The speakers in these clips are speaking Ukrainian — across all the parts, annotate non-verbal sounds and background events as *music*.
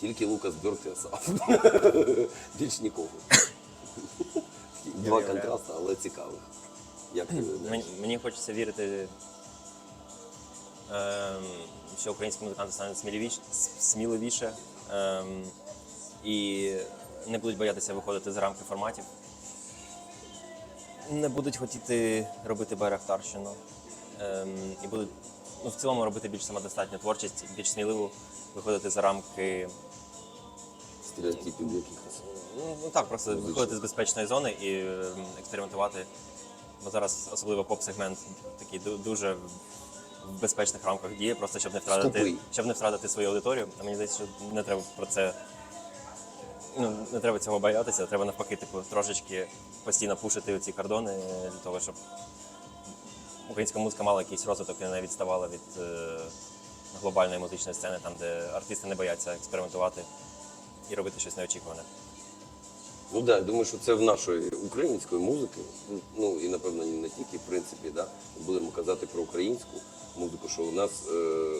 Тільки Лукас Асаф. *laughs* Більш нікого. Два уявляю. контрасти, але цікавих. Як ти Мені, мені хочеться вірити, ем, що українські музиканти стануть сміливіше, сміливіше ем, і не будуть боятися виходити за рамки форматів. Не будуть хотіти робити байрактарщину. Ем, і будуть ну, в цілому робити більш самодостатню творчість, більш сміливо виходити за рамки. Стереотипів якихось. Ну, ну так, просто виходити з безпечної зони і ем, експериментувати. Бо зараз особливо поп-сегмент такий дуже в безпечних рамках діє, просто щоб не втратити, Скупий. щоб не втратити свою аудиторію. А мені здається, що не треба про це. Ну, не треба цього боятися, треба навпаки, типу, трошечки постійно пушити ці кордони для того, щоб українська музика мала якийсь розвиток і не відставала від е, глобальної музичної сцени, там, де артисти не бояться експериментувати і робити щось неочікуване. Ну так, да, я думаю, що це в нашої української музики, ну і напевно не тільки, в принципі, да, будемо казати про українську музику, що у нас е,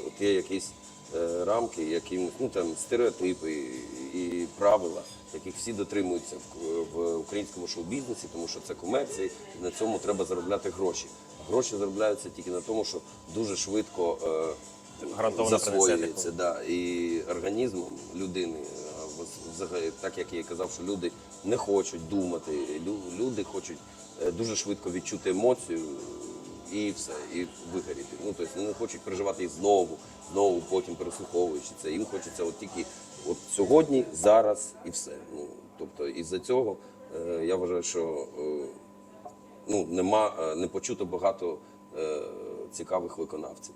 от є якісь е, рамки, які, ну там стереотипи і, і правила, яких всі дотримуються в, в українському шоу-бізнесі, тому що це комерція, і на цьому треба заробляти гроші. А гроші заробляються тільки на тому, що дуже швидко е, засвоюється, да, і організмом людини. Так як я казав, що люди не хочуть думати, люди хочуть е, дуже швидко відчути емоцію і все, і вигоріти. Ну тобто не хочуть переживати їх знову, знову потім переслуховуючи це. Їм хочеться от тільки от сьогодні, зараз і все. Ну тобто, із-за цього е, я вважаю, що е, ну нема не почуто багато цікавих виконавців.